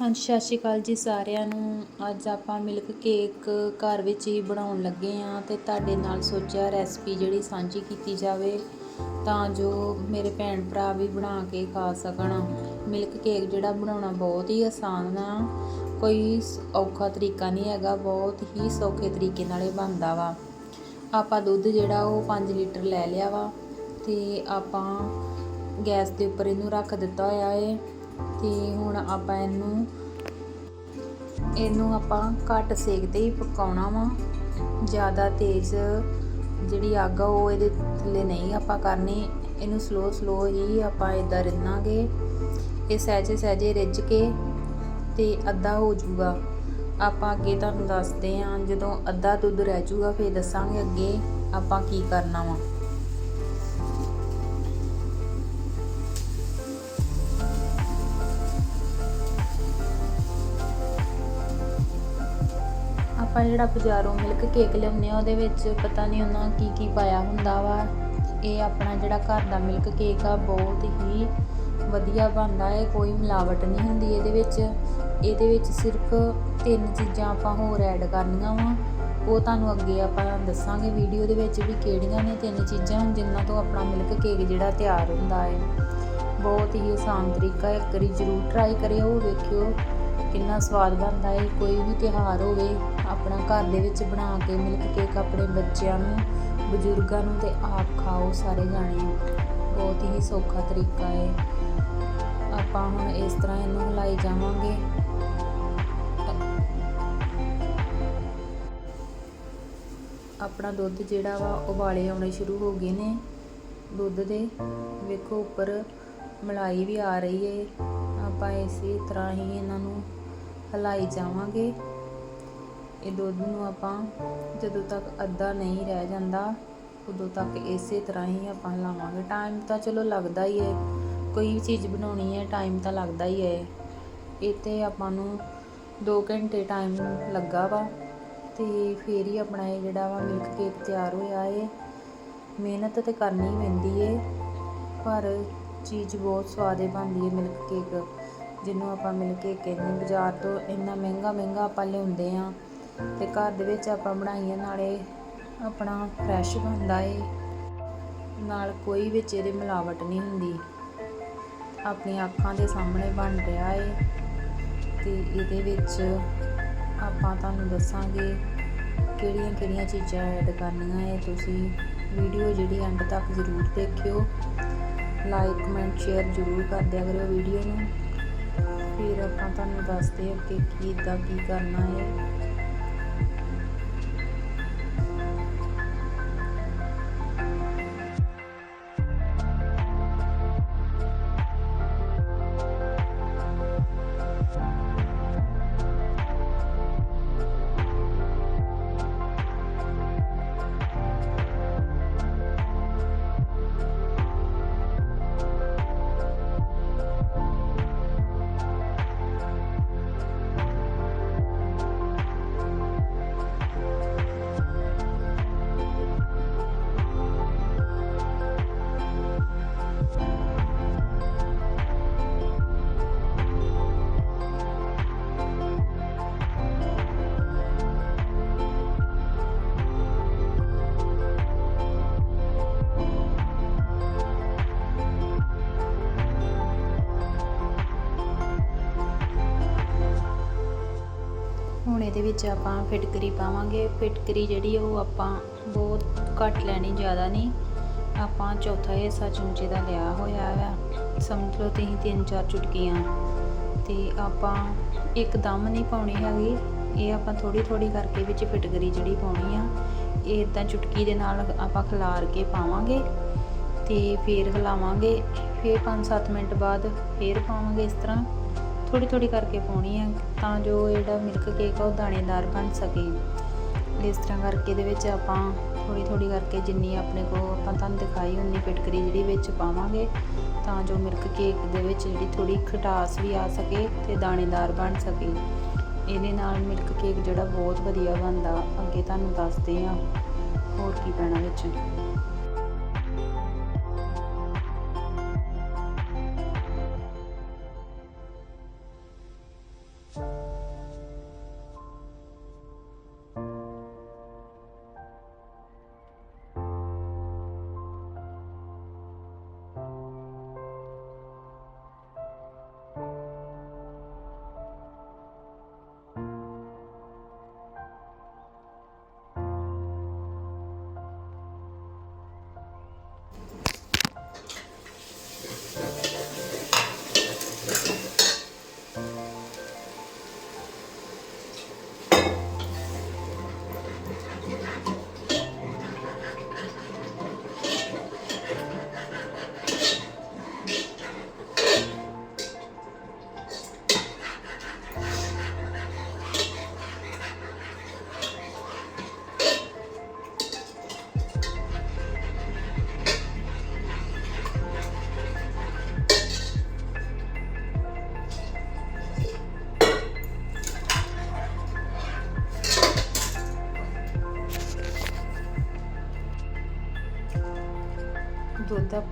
ਹਾਂਜੀ, ਸਤਿ ਸ਼੍ਰੀ ਅਕਾਲ ਜੀ ਸਾਰਿਆਂ ਨੂੰ। ਅੱਜ ਆਪਾਂ ਮਿਲਕ ਕੇਕ ਘਰ ਵਿੱਚ ਹੀ ਬਣਾਉਣ ਲੱਗੇ ਹਾਂ ਤੇ ਤੁਹਾਡੇ ਨਾਲ ਸੋਚਿਆ ਰੈਸਪੀ ਜਿਹੜੀ ਸਾਂਝੀ ਕੀਤੀ ਜਾਵੇ ਤਾਂ ਜੋ ਮੇਰੇ ਭੈਣ ਭਰਾ ਵੀ ਬਣਾ ਕੇ ਖਾ ਸਕਣ। ਮਿਲਕ ਕੇਕ ਜਿਹੜਾ ਬਣਾਉਣਾ ਬਹੁਤ ਹੀ ਆਸਾਨ ਆ। ਕੋਈ ਔਖਾ ਤਰੀਕਾ ਨਹੀਂ ਹੈਗਾ, ਬਹੁਤ ਹੀ ਸੌਖੇ ਤਰੀਕੇ ਨਾਲ ਇਹ ਬਣਦਾ ਵਾ। ਆਪਾਂ ਦੁੱਧ ਜਿਹੜਾ ਉਹ 5 ਲੀਟਰ ਲੈ ਲਿਆ ਵਾ ਤੇ ਆਪਾਂ ਗੈਸ ਦੇ ਉੱਪਰ ਇਹਨੂੰ ਰੱਖ ਦਿੱਤਾ ਹੋਇਆ ਏ। ਤੇ ਹੁਣ ਆਪਾਂ ਇਹਨੂੰ ਇਹਨੂੰ ਆਪਾਂ ਘੱਟ ਸੇਕ ਤੇ ਹੀ ਪਕਾਉਣਾ ਵਾ। ਜ਼ਿਆਦਾ ਤੇਜ਼ ਜਿਹੜੀ ਅੱਗ ਆ, ਉਹ ਇਹਦੇ ਥੱਲੇ ਨਹੀਂ ਆਪਾਂ ਕਰਨੀ। ਇਹਨੂੰ ਸਲੋ ਸਲੋ ਹੀ ਆਪਾਂ ਇਦਾਂ ਰਿੰਨਾਂਗੇ। ਇਹ ਸਹਿਜੇ ਸਹਿਜੇ ਰਿੱਝ ਕੇ ਤੇ ਅੱਧਾ ਹੋ ਜਾਊਗਾ। ਆਪਾਂ ਅੱਗੇ ਤੁਹਾਨੂੰ ਦੱਸਦੇ ਹਾਂ ਜਦੋਂ ਅੱਧਾ ਦੁੱਧ ਰਹਿ ਜਾਊਗਾ, ਫਿਰ ਦੱਸਾਂਗੇ ਅੱਗੇ ਆਪਾਂ ਕੀ ਕਰਨਾ ਵਾ। ਆਪਾਂ ਜਿਹੜਾ ਬਾਜ਼ਾਰੋਂ ਮਿਲਕ ਕੇਕ ਲਿਆਉਂਦੇ ਆ ਉਹਦੇ ਵਿੱਚ ਪਤਾ ਨਹੀਂ ਉਹਨਾਂ ਕੀ ਕੀ ਪਾਇਆ ਹੁੰਦਾ ਵਾ। ਇਹ ਆਪਣਾ ਜਿਹੜਾ ਘਰ ਦਾ ਮਿਲਕ ਕੇਕ ਆ, ਬਹੁਤ ਹੀ ਵਧੀਆ ਬਣਦਾ ਹੈ, ਕੋਈ ਮਿਲਾਵਟ ਨਹੀਂ ਹੁੰਦੀ ਇਹਦੇ ਵਿੱਚ। ਇਹਦੇ ਵਿੱਚ ਸਿਰਫ ਤਿੰਨ ਚੀਜ਼ਾਂ ਆਪਾਂ ਹੋਰ ਐਡ ਕਰਨੀਆਂ ਵਾ। ਉਹ ਤੁਹਾਨੂੰ ਅੱਗੇ ਆਪਾਂ ਦੱਸਾਂਗੇ ਵੀਡੀਓ ਦੇ ਵਿੱਚ ਵੀ ਕਿਹੜੀਆਂ ਨੇ ਤਿੰਨ ਚੀਜ਼ਾਂ ਜਿਨ੍ਹਾਂ ਤੋਂ ਆਪਣਾ ਮਿਲਕ ਕੇਕ ਜਿਹੜਾ ਤਿਆਰ ਹੁੰਦਾ ਹੈ। ਬਹੁਤ ਹੀ ਆਸਾਨ ਤਰੀਕਾ ਹੈ, ਇੱਕ ਵਾਰੀ ਜ਼ਰੂਰ ਟਰਾਈ ਕਰਿਓ, ਵੇਖਿਓ ਕਿੰਨਾ ਸਵਾਦ ਬਣਦਾ ਹੈ। ਕੋਈ ਵੀ ਤਿਉਹਾਰ ਹੋਵੇ ਆਪਣਾ ਘਰ ਦੇ ਵਿੱਚ ਬਣਾ ਕੇ ਮਿਲਕ ਕੇਕ ਆਪਣੇ ਬੱਚਿਆਂ ਨੂੰ, ਬਜ਼ੁਰਗਾਂ ਨੂੰ ਤੇ ਆਪ ਖਾਓ ਸਾਰੇ ਜਾਣੇ। ਬਹੁਤ ਹੀ ਸੌਖਾ ਤਰੀਕਾ ਹੈ ਆਪਾਂ ਹੁਣ ਇਸ ਤਰ੍ਹਾਂ ਇਹਨੂੰ ਹਿਲਾਈ ਜਾਵਾਂਗੇ। ਆਪਣਾ ਦੁੱਧ ਜਿਹੜਾ ਵਾ, ਉਬਾਲੇ ਆਉਣੇ ਸ਼ੁਰੂ ਹੋ ਗਏ ਨੇ। ਦੁੱਧ ਦੇ, ਵੇਖੋ ਉੱਪਰ ਮਲਾਈ ਵੀ ਆ ਰਹੀ ਹੈ ਆਪਾਂ ਇਸੇ ਤਰ੍ਹਾਂ ਹੀ ਇਹਨਾਂ ਨੂੰ ਹਿਲਾਈ ਜਾਵਾਂਗੇ। ਇਹ ਦੁੱਧ ਨੂੰ ਆਪਾਂ ਜਦੋਂ ਤੱਕ ਅੱਧਾ ਨਹੀਂ ਰਹਿ ਜਾਂਦਾ, ਉਦੋਂ ਤੱਕ ਇਸੇ ਤਰ੍ਹਾਂ ਹੀ ਆਪਾਂ ਲਾਵਾਂਗੇ। ਟਾਈਮ ਤਾਂ ਚਲੋ ਲੱਗਦਾ ਹੀ ਹੈ। ਕੋਈ ਵੀ ਚੀਜ਼ ਬਣਾਉਣੀ ਹੈ ਟਾਈਮ ਤਾਂ ਲੱਗਦਾ ਹੀ ਹੈ। ਇਹ 'ਤੇ ਆਪਾਂ ਨੂੰ 2 ਘੰਟੇ ਟਾਈਮ ਲੱਗਾ ਵਾ ਤੇ ਫੇਰ ਹੀ ਆਪਣਾ ਇਹ ਜਿਹੜਾ ਵਾ ਮਿਲਕ ਕੇਕ ਤਿਆਰ ਹੋਇਆ ਏ। ਮਿਹਨਤ ਤੇ ਕਰਨੀ ਪੈਂਦੀ ਏ, ਪਰ ਚੀਜ਼ ਬਹੁਤ ਸਵਾਦੇ ਬਣਦੀ ਏ ਮਿਲਕ ਕੇਕ ਜਿਹਨੂੰ ਆਪਾਂ ਮਿਲਕ ਕੇਕ ਕਹਿੰਦੇ ਬਾਜ਼ਾਰ ਤੋਂ ਇੰਨਾ ਮਹਿੰਗਾ ਮਹਿੰਗਾ ਆਪਾਂ ਲਿਆਉਂਦੇ ਆ ਤੇ ਘਰ ਦੇ ਵਿੱਚ ਆਪਾਂ ਬਣਾਈਏ ਨਾਲੇ ਆਪਣਾ ਫਰੈਸ਼ ਬਣਦਾ ਏ। ਨਾਲ ਕੋਈ ਵਿੱਚ ਇਹਦੇ ਮਿਲਾਵਟ ਨਹੀਂ ਹੁੰਦੀ। ਆਪਣੀਆਂ ਅੱਖਾਂ ਦੇ ਸਾਹਮਣੇ ਬਣ ਰਿਹਾ ਏ ਤੇ ਇਹਦੇ ਵਿੱਚ ਆਪਾਂ ਤੁਹਾਨੂੰ ਦੱਸਾਂਗੇ ਕਿਹੜੀਆਂ ਕਿਹੜੀਆਂ ਚੀਜ਼ਾਂ ਐਡ ਕਰਨੀਆਂ ਏ। ਤੁਸੀਂ ਵੀਡੀਓ ਜਿਹੜੀ ਐਂਡ ਤੱਕ ਜ਼ਰੂਰ ਦੇਖਿਓ। ਲਾਈਕ ਕਮੈਂਟ ਸ਼ੇਅਰ ਜ਼ਰੂਰ ਕਰ ਦਿਆ ਕਰਿਓ ਵੀਡੀਓ ਨੂੰ। ਫਿਰ ਆਪਾਂ ਤੁਹਾਨੂੰ ਦੱਸਦੇ ਹਾਂ ਕਿ ਕੀ ਕਿੱਦਾਂ ਕੀ ਕਰਨਾ ਹੈ ਇਹਦੇ ਵਿੱਚ ਆਪਾਂ ਫਿਟਕਰੀ ਪਾਵਾਂਗੇ। ਫਿਟਕਰੀ ਜਿਹੜੀ ਉਹ ਆਪਾਂ ਬਹੁਤ ਘੱਟ ਲੈਣੀ, ਜ਼ਿਆਦਾ ਨਹੀਂ। ਆਪਾਂ ਚੌਥਾ ਹਿੱਸਾ ਚਮਚੇ ਦਾ ਲਿਆ ਹੋਇਆ ਹੈ ਸਮਝ ਲਓ ਤੁਸੀਂ ਤਿੰਨ ਚਾਰ ਚੁਟਕੀਆਂ। ਤੇ ਆਪਾਂ ਇੱਕਦਮ ਨਹੀਂ ਪਾਉਣੀ ਹੈਗੀ। ਇਹ ਆਪਾਂ ਥੋੜੀ ਥੋੜੀ ਕਰਕੇ ਵਿੱਚ ਫਿਟਕਰੀ ਜਿਹੜੀ ਪਾਉਣੀ ਆ, ਇਹ ਇਦਾਂ ਚੁਟਕੀ ਦੇ ਨਾਲ ਆਪਾਂ ਖਿਲਾਰ ਕੇ ਪਾਵਾਂਗੇ ਤੇ ਫੇਰ ਹਿਲਾਵਾਂਗੇ। ਫੇਰ 5-7 ਮਿੰਟ ਬਾਅਦ ਫੇਰ ਪਾਵਾਂਗੇ ਇਸ ਤਰ੍ਹਾਂ। ਥੋੜੀ ਥੋੜੀ ਕਰਕੇ ਪਾਉਣੀ ਆ ਤਾਂ ਜੋ ਜਿਹੜਾ ਮਿਲਕ ਕੇਕ ਆ ਉਹ ਦਾਣੇਦਾਰ ਬਣ ਸਕੇ। ਇਸ ਤਰ੍ਹਾਂ ਕਰਕੇ ਇਹਦੇ ਵਿੱਚ ਆਪਾਂ ਥੋੜੀ ਥੋੜੀ ਕਰਕੇ ਜਿੰਨੀ ਆਪਣੇ ਕੋਲ ਆਪਾਂ ਤੁਹਾਨੂੰ ਦਿਖਾਈ, ਉਨੀ ਫਿਟਕਰੀ ਜਿਹੜੀ ਵਿੱਚ ਪਾਵਾਂਗੇ ਤਾਂ ਜੋ ਮਿਲਕ ਕੇਕ ਦੇ ਵਿੱਚ ਜਿਹੜੀ ਥੋੜੀ ਖਟਾਸ ਵੀ ਆ ਸਕੇ ਤੇ ਦਾਣੇਦਾਰ ਬਣ ਸਕੇ। ਇਹਦੇ ਨਾਲ ਮਿਲਕ ਕੇਕ ਜਿਹੜਾ ਬਹੁਤ ਵਧੀਆ ਬਣਦਾ, ਅੱਗੇ ਤੁਹਾਨੂੰ ਦੱਸਦੇ ਆ ਹੋਰ ਕੀ ਪੈਣਾ ਵਿੱਚ।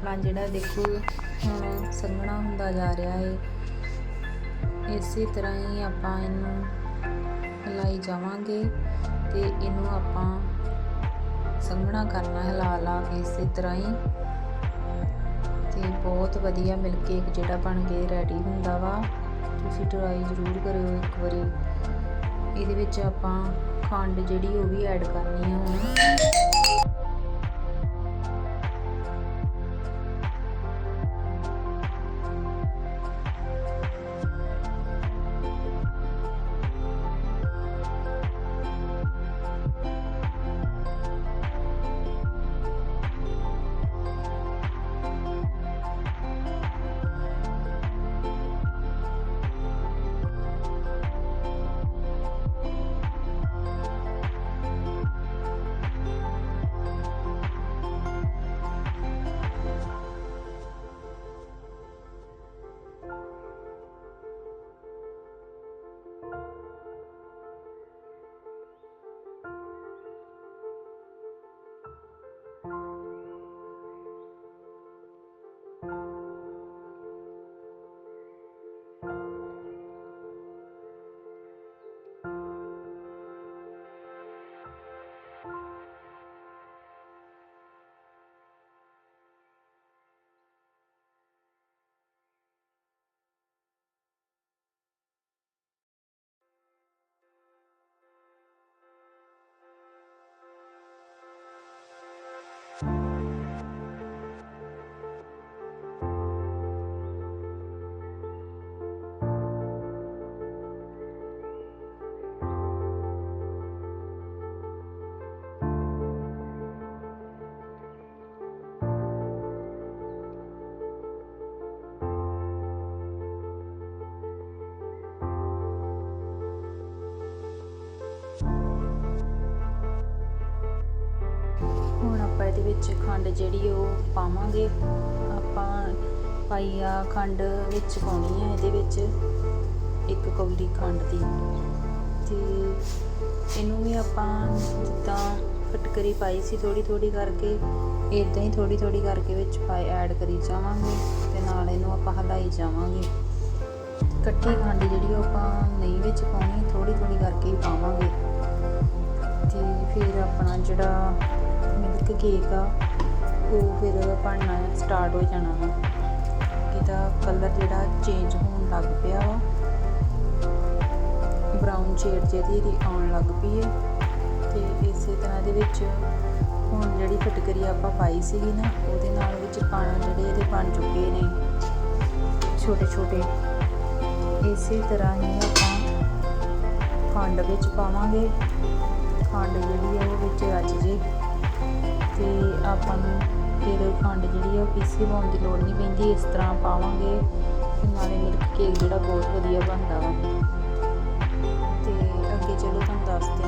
ਆਪਣਾ ਜਿਹੜਾ ਦੇਖੋ ਹੁਣ ਸੰਘਣਾ ਹੁੰਦਾ ਜਾ ਰਿਹਾ ਹੈ ਇਸੇ ਤਰ੍ਹਾਂ ਹੀ ਆਪਾਂ ਇਹਨੂੰ ਹਿਲਾਈ ਜਾਵਾਂਗੇ ਤੇ ਇਹਨੂੰ ਆਪਾਂ ਸੰਘਣਾ ਕਰਨਾ ਹਿਲਾ ਲਾ ਕੇ ਇਸੇ ਤਰ੍ਹਾਂ ਹੀ। ਤੇ ਬਹੁਤ ਵਧੀਆ ਮਿਲਕ ਕੇਕ ਜਿਹੜਾ ਬਣ ਕੇ ਰੈਡੀ ਹੁੰਦਾ ਵਾ, ਤੁਸੀਂ ਟਰਾਈ ਜ਼ਰੂਰ ਕਰਿਓ ਇੱਕ ਵਾਰੀ। ਇਹਦੇ ਵਿੱਚ ਆਪਾਂ ਖੰਡ ਜਿਹੜੀ ਉਹ ਵੀ ਐਡ ਕਰਨੀ ਆ ਹੁਣ। ਵਿੱਚ ਖੰਡ ਜਿਹੜੀ ਉਹ ਪਾਵਾਂਗੇ। ਆਪਾਂ ਪਾਈ ਆ ਖੰਡ ਵਿੱਚ ਪਾਉਣੀ ਆ, ਇਹਦੇ ਵਿੱਚ ਇੱਕ ਕੌਲੀ ਖੰਡ ਦੀ। ਤੇ ਇਹਨੂੰ ਵੀ ਆਪਾਂ ਜਿੱਦਾਂ ਫਟਕਰੀ ਪਾਈ ਸੀ ਥੋੜੀ ਥੋੜੀ ਕਰਕੇ ਇਦਾਂ ਹੀ ਥੋੜੀ ਥੋੜੀ ਕਰਕੇ ਵਿੱਚ ਪਾਈ ਐਡ ਕਰੀ ਜਾਵਾਂਗੇ ਤੇ ਨਾਲ ਇਹਨੂੰ ਆਪਾਂ ਹਲਾਈ ਜਾਵਾਂਗੇ। ਇਕੱਠੀ ਖੰਡ ਜਿਹੜੀ ਉਹ ਆਪਾਂ ਨਹੀਂ ਵਿੱਚ ਪਾਉਣੀ ਥੋੜੀ ਥੋੜੀ ਕਰਕੇ ਹੀ ਪਾਵਾਂਗੇ। ਤੇ ਫਿਰ ਆਪਣਾ ਜਿਹੜਾ ਮਿਲਕ ਕੇਕ ਆ, ਉਹ ਫਿਰ ਬਣਨਾ ਸਟਾਰਟ ਹੋ ਜਾਣਾ ਵਾ। ਇਹਦਾ ਕਲਰ ਜਿਹੜਾ ਚੇਂਜ ਹੋਣ ਲੱਗ ਪਿਆ ਵਾ। ਬ੍ਰਾਊਨ ਸ਼ੇਡ ਜਿਹੜੀ ਇਹਦੀ ਆਉਣ ਲੱਗ ਪਈ ਹੈ ਤੇ ਇਸੇ ਤਰ੍ਹਾਂ ਦੇ ਵਿੱਚ ਹੁਣ ਜਿਹੜੀ ਫਟਕਰੀ ਆਪਾਂ ਪਾਈ ਸੀਗੀ ਨਾ, ਉਹਦੇ ਨਾਲ ਵਿੱਚ ਪਾਣਾ ਜਿਹੜੇ ਇਹਦੇ ਬਣ ਚੁੱਕੇ ਨੇ। ਛੋਟੇ ਛੋਟੇ ਇਸੇ ਤਰ੍ਹਾਂ ਹੀ ਆਪਾਂ ਖੰਡ ਵਿੱਚ ਪਾਵਾਂਗੇ। ਖੰਡ ਜਿਹੜੀ ਹੈ ਉਹ ਵਿੱਚ ਰਚ ਜੇ। ਤੇ ਆਪਾਂ ਨੂੰ ਫਿਰ ਖੰਡ ਜਿਹੜੀ ਆ ਉਹ ਪੀਸੀ ਪਾਉਣ ਦੀ ਲੋੜ ਨਹੀਂ ਪੈਂਦੀ, ਇਸ ਤਰ੍ਹਾਂ ਪਾਵਾਂਗੇ ਤੇ ਨਾਲੇ ਮਿਲਕ ਕੇਕ ਜਿਹੜਾ ਬਹੁਤ ਵਧੀਆ ਬਣਦਾ ਵਾ। ਤੇ ਅੱਗੇ ਚਲੋ ਤੁਹਾਨੂੰ ਦੱਸਦੇ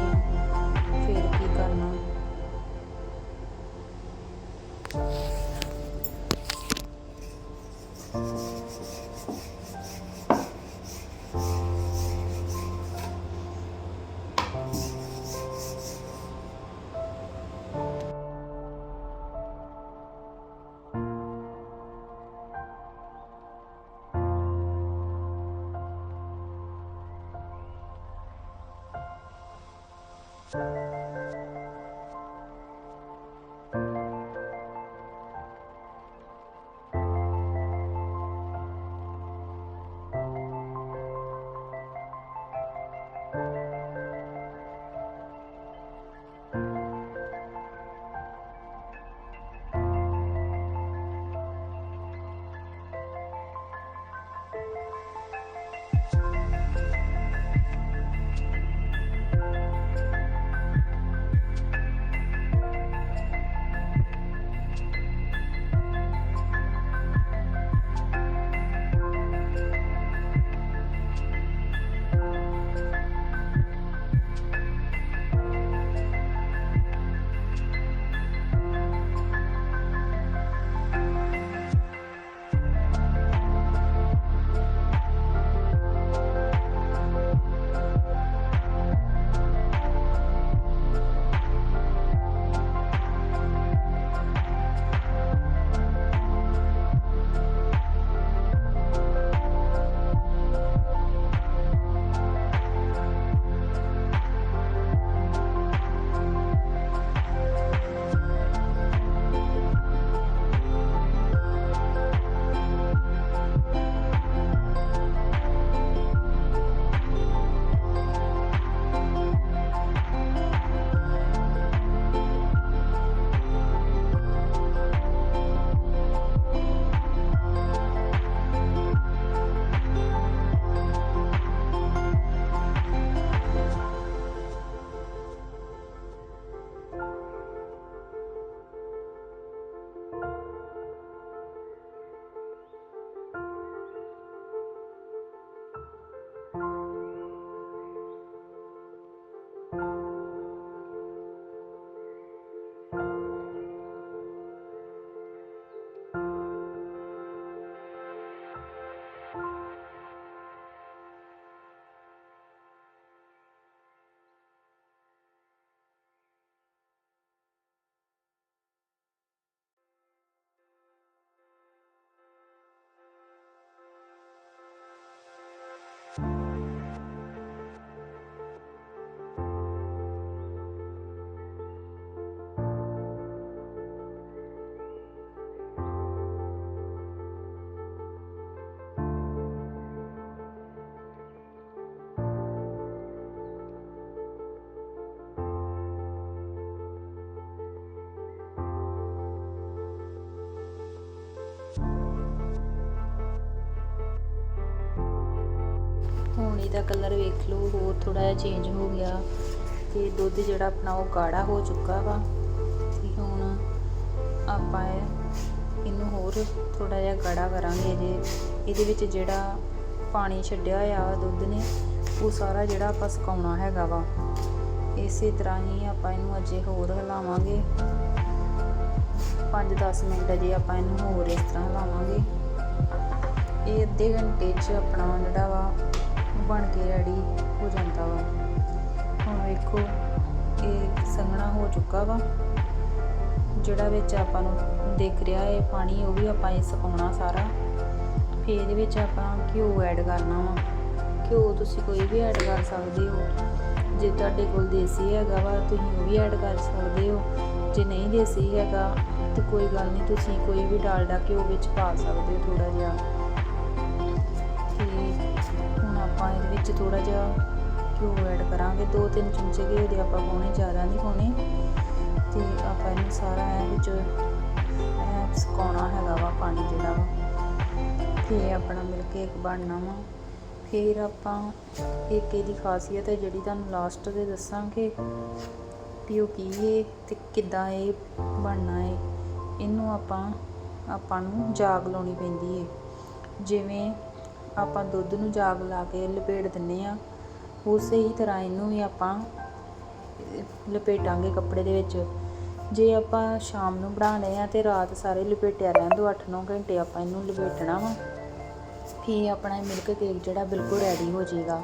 you ਹੁਣ ਇਹਦਾ ਕਲਰ ਵੇਖ ਲਓ, ਹੋਰ ਥੋੜਾ ਜਿਹਾ ਚੇਂਜ ਹੋ ਗਿਆ ਤੇ ਦੁੱਧ ਜਿਹੜਾ ਆਪਣਾ ਉਹ ਗਾੜਾ ਹੋ ਚੁੱਕਾ ਵਾ। ਤੇ ਹੁਣ ਆਪਾਂ ਇਹਨੂੰ ਹੋਰ ਥੋੜਾ ਜਿਹਾ ਗਾੜਾ ਕਰਾਂਗੇ ਜੇ। ਇਹਦੇ ਵਿੱਚ ਜਿਹੜਾ ਪਾਣੀ ਛੱਡਿਆ ਹੋਇਆ ਵਾ ਦੁੱਧ ਨੇ, ਉਹ ਸਾਰਾ ਜਿਹੜਾ ਆਪਾਂ ਸੁਕਾਉਣਾ ਹੈਗਾ ਵਾ। ਇਸੇ ਤਰ੍ਹਾਂ ਹੀ ਆਪਾਂ ਇਹਨੂੰ ਅਜੇ ਹੋਰ ਹਿਲਾਵਾਂਗੇ। 5-10 ਮਿੰਟ ਅਜੇ ਆਪਾਂ ਇਹਨੂੰ ਹੋਰ ਇਸ ਤਰ੍ਹਾਂ ਹਿਲਾਵਾਂਗੇ। ਇਹ ਅੱਧੇ ਘੰਟੇ 'ਚ ਆਪਣਾ ਜਿਹੜਾ ਵਾ ਬਣ ਕੇ ਰੈਡੀ ਹੋ ਜਾਂਦਾ ਵਾ। ਹੁਣ ਵੇਖੋ, ਇਹ ਸੰਘਣਾ ਹੋ ਚੁੱਕਾ ਵਾ। ਜਿਹੜਾ ਵਿੱਚ ਆਪਾਂ ਨੂੰ ਦਿਖ ਰਿਹਾ ਹੈ ਪਾਣੀ, ਉਹ ਵੀ ਆਪਾਂ ਇਹ ਸੁਕਾਉਣਾ ਸਾਰਾ। ਫਿਰ ਇਹਦੇ ਵਿੱਚ ਆਪਾਂ ਘਿਓ ਐਡ ਕਰਨਾ ਵਾ। ਘਿਓ ਤੁਸੀਂ ਕੋਈ ਵੀ ਐਡ ਕਰ ਸਕਦੇ ਹੋ। ਜੇ ਤੁਹਾਡੇ ਕੋਲ ਦੇਸੀ ਹੈਗਾ ਵਾ, ਤੁਸੀਂ ਉਹ ਵੀ ਐਡ ਕਰ ਸਕਦੇ ਹੋ। ਜੇ ਨਹੀਂ ਦੇਸੀ ਹੈਗਾ, ਤੇ ਕੋਈ ਗੱਲ ਨਹੀਂ, ਤੁਸੀਂ ਕੋਈ ਵੀ ਡਾਲਡਾ ਘਿਓ ਵਿੱਚ ਪਾ ਸਕਦੇ ਹੋ ਥੋੜਾ ਜਿਹਾ। ਵਿੱਚ ਥੋੜਾ ਜਿਹਾ ਘਿਓ ਐਡ ਕਰਾਂਗੇ। ਦੋ ਤਿੰਨ ਚਮਚੇ ਘਿਓ ਦੇ ਆਪਾਂ ਪਾਉਣੇ, ਜ਼ਿਆਦਾ ਨਹੀਂ ਪਾਉਣੇ। ਤੇ ਆਪਾਂ ਇਹਨੂੰ ਸਾਰਾ ਇਹ ਵਿੱਚ ਇਹ ਸੁਕਾਉਣਾ ਹੈਗਾ ਵਾ ਪਾਣੀ ਜਿਹੜਾ ਵਾ। ਤੇ ਆਪਣਾ ਮਿਲ ਕੇਕ ਬਣਨਾ ਵਾ। ਫਿਰ ਆਪਾਂ ਇੱਕ ਇਹਦੀ ਖਾਸੀਅਤ ਹੈ ਜਿਹੜੀ ਤੁਹਾਨੂੰ ਲਾਸਟ ਤੇ ਦੱਸਾਂਗੇ ਵੀ ਉਹ ਕੀ ਹੈ ਤੇ ਕਿੱਦਾਂ ਇਹ ਬਣਨਾ ਹੈ ਇਹਨੂੰ ਆਪਾਂ ਆਪਾਂ ਨੂੰ ਜਾਗ ਲਾਉਣੀ ਪੈਂਦੀ ਹੈ ਜਿਵੇਂ ਆਪਾਂ ਦੁੱਧ ਨੂੰ ਜਾਗ ਲਾ ਕੇ ਲਪੇਟ ਦਿੰਨੇ ਆ ਉਸੇ ਹੀ ਤਰ੍ਹਾਂ ਇਹਨੂੰ ਵੀ ਆਪਾਂ ਲਪੇਟਾਂਗੇ ਕੱਪੜੇ ਦੇ ਵਿੱਚ। ਜੇ ਆਪਾਂ ਸ਼ਾਮ ਨੂੰ ਬਣਾਉਣੇ ਆ ਤੇ ਰਾਤ ਸਾਰੇ ਲਪੇਟਿਆ ਰਹਿਣ ਦੋ 8-9 ਘੰਟੇ ਆਪਾਂ ਇਹਨੂੰ ਲਪੇਟਣਾ ਵਾ। ਫਿਰ ਆਪਣਾ ਮਿਲਕ ਕੇਕ ਜਿਹੜਾ ਬਿਲਕੁਲ ਰੈਡੀ ਹੋ ਜਾਏਗਾ।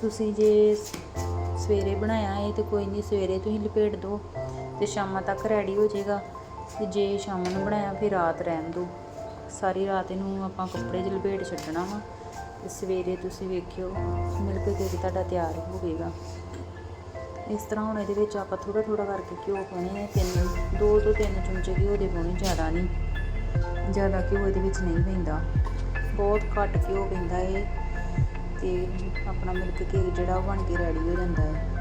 ਤੁਸੀਂ ਜੇ ਸਵੇਰੇ ਬਣਾਇਆ ਹੈ ਤੇ ਕੋਈ ਨਹੀਂ, ਸਵੇਰੇ ਤੁਸੀਂ ਲਪੇਟ ਦਿਓ ਤੇ ਸ਼ਾਮਾਂ ਤੱਕ ਰੈਡੀ ਹੋ ਜਾਏਗਾ। ਤੇ ਜੇ ਸ਼ਾਮ ਨੂੰ ਬਣਾਇਆ ਫਿਰ ਰਾਤ ਰਹਿਣ ਦਿਓ ਸਾਰੀ ਰਾਤ ਇਹਨੂੰ ਆਪਾਂ ਕੱਪੜੇ 'ਚ ਲਪੇਟ ਛੱਡਣਾ ਵਾ ਤੇ ਸਵੇਰੇ ਤੁਸੀਂ ਵੇਖਿਓ ਮਿਲਕ ਕੇਕ ਤੁਹਾਡਾ ਤਿਆਰ ਹੋਵੇਗਾ ਇਸ ਤਰ੍ਹਾਂ ਹੁਣ ਇਹਦੇ ਵਿੱਚ ਆਪਾਂ ਥੋੜਾ ਥੋੜਾ ਕਰਕੇ ਘਿਓ ਪਾਉਣੇ ਨੇ ਤਿੰਨ, ਦੋ ਤੋਂ ਤਿੰਨ ਚਮਚੇ ਘਿਓ ਦੇ ਪਾਉਣੇ, ਜ਼ਿਆਦਾ ਨਹੀਂ। ਜ਼ਿਆਦਾ ਘਿਓ ਇਹਦੇ ਵਿੱਚ ਨਹੀਂ ਪੈਂਦਾ। ਬਹੁਤ ਘੱਟ ਘਿਓ ਪੈਂਦਾ ਏ ਤੇ ਆਪਣਾ ਮਿਲਕ ਕੇਕ ਜਿਹੜਾ ਉਹ ਬਣ ਕੇ ਰੈਡੀ ਹੋ ਜਾਂਦਾ ਹੈ।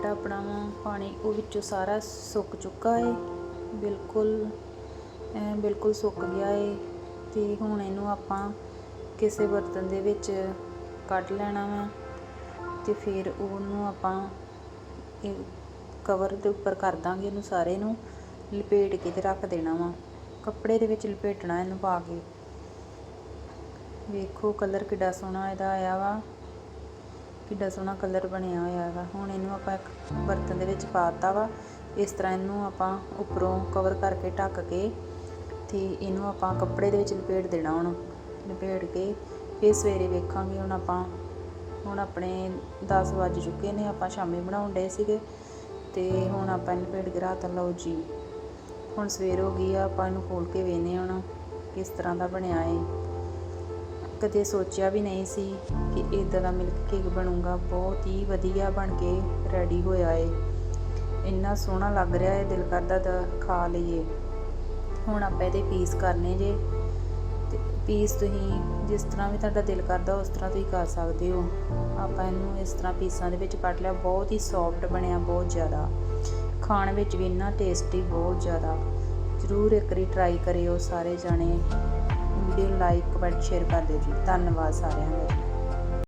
ਜਿਹੜਾ ਆਪਣਾ ਵਾ, ਪਾਣੀ ਉਹ ਵਿੱਚੋਂ ਸਾਰਾ ਸੁੱਕ ਚੁੱਕਾ ਹੈ ਬਿਲਕੁਲ ਬਿਲਕੁਲ ਸੁੱਕ ਗਿਆ ਹੈ ਤੇ ਹੁਣ ਇਹਨੂੰ ਆਪਾਂ ਕਿਸੇ ਬਰਤਨ ਦੇ ਵਿੱਚ ਕੱਢ ਲੈਣਾ ਵਾ ਤੇ ਫਿਰ ਉਹਨੂੰ ਆਪਾਂ ਇਹ ਕਵਰ ਦੇ ਉੱਪਰ ਕਰ ਦਾਂਗੇ ਇਹਨੂੰ ਸਾਰੇ ਨੂੰ, ਲਪੇਟ ਕੇ ਤੇ ਰੱਖ ਦੇਣਾ ਵਾ। ਕੱਪੜੇ ਦੇ ਵਿੱਚ ਲਪੇਟਣਾ ਇਹਨੂੰ ਪਾ ਕੇ। ਵੇਖੋ ਕਲਰ ਕਿੱਡਾ ਸੋਹਣਾ ਇਹਦਾ ਆਇਆ ਵਾ। ਕਿੱਡਾ ਸੋਹਣਾ ਕਲਰ ਬਣਿਆ ਹੋਇਆ ਹੈਗਾ। ਹੁਣ ਇਹਨੂੰ ਆਪਾਂ ਇੱਕ ਬਰਤਨ ਦੇ ਵਿੱਚ ਪਾਤਾ ਵਾ। ਇਸ ਤਰ੍ਹਾਂ ਇਹਨੂੰ ਆਪਾਂ ਉੱਪਰੋਂ ਕਵਰ ਕਰਕੇ ਢੱਕ ਕੇ ਤੇ ਇਹਨੂੰ ਆਪਾਂ ਕੱਪੜੇ ਦੇ ਵਿੱਚ ਲਪੇਟ ਦੇਣਾ ਹੁਣ। ਲਪੇਟ ਕੇ ਫਿਰ ਸਵੇਰੇ ਵੇਖਾਂਗੇ ਹੁਣ ਆਪਾਂ, ਹੁਣ ਆਪਣੇ 10 ਵੱਜ ਚੁੱਕੇ ਨੇ, ਆਪਾਂ ਸ਼ਾਮੀ ਬਣਾਉਣ ਡਏ ਸੀਗੇ। ਤੇ ਹੁਣ ਆਪਾਂ ਇਹਨੂੰ ਲਪੇਟ ਕੇ ਰਾਤ ਲਓ ਜੀ। ਹੁਣ ਸਵੇਰ ਹੋ ਗਈ ਆ, ਆਪਾਂ ਇਹਨੂੰ ਖੋਲ ਕੇ ਵੇਖਨੇ ਹੁਣ ਕਿਸ ਤਰ੍ਹਾਂ ਦਾ ਬਣਿਆ ਏ ਕਦੇ ਸੋਚਿਆ ਵੀ ਨਹੀਂ ਸੀ ਕਿ ਇਦਾਂ ਦਾ ਮਿਲਕ ਕੇਕ ਬਣੂਗਾ। ਬਹੁਤ ਹੀ ਵਧੀਆ ਬਣ ਕੇ ਰੈਡੀ ਹੋਇਆ ਏ। ਇੰਨਾ ਸੋਹਣਾ ਲੱਗ ਰਿਹਾ ਏ, ਦਿਲ ਕਰਦਾ ਤਾਂ ਖਾ ਲਈਏ। ਹੁਣ ਆਪਾਂ ਇਹਦੇ ਪੀਸ ਕਰਨੇ ਜੇ। ਤੇ ਪੀਸ ਤੁਸੀਂ ਜਿਸ ਤਰ੍ਹਾਂ ਵੀ ਤੁਹਾਡਾ ਦਿਲ ਕਰਦਾ, ਉਸ ਤਰ੍ਹਾਂ ਤੁਸੀਂ ਕਰ ਸਕਦੇ ਹੋ। ਆਪਾਂ ਇਹਨੂੰ ਇਸ ਤਰ੍ਹਾਂ ਪੀਸਾਂ ਦੇ ਵਿੱਚ ਕੱਟ ਲਿਆ। ਬਹੁਤ ਹੀ ਸੌਫਟ ਬਣਿਆ, ਬਹੁਤ ਜ਼ਿਆਦਾ। ਖਾਣ ਵਿੱਚ ਵੀ ਇੰਨਾ ਟੇਸਟੀ ਬਹੁਤ ਜ਼ਿਆਦਾ। ਜ਼ਰੂਰ ਇੱਕ ਵਾਰੀ ਟਰਾਈ ਕਰਿਓ ਸਾਰੇ ਜਾਣੇ। ਵੀਡੀਓ ਲਾਈਕ ਕਮੈਂਟ ਸ਼ੇਅਰ ਕਰ ਦਿਓ ਜੀ। ਧੰਨਵਾਦ ਸਾਰਿਆਂ ਦਾ।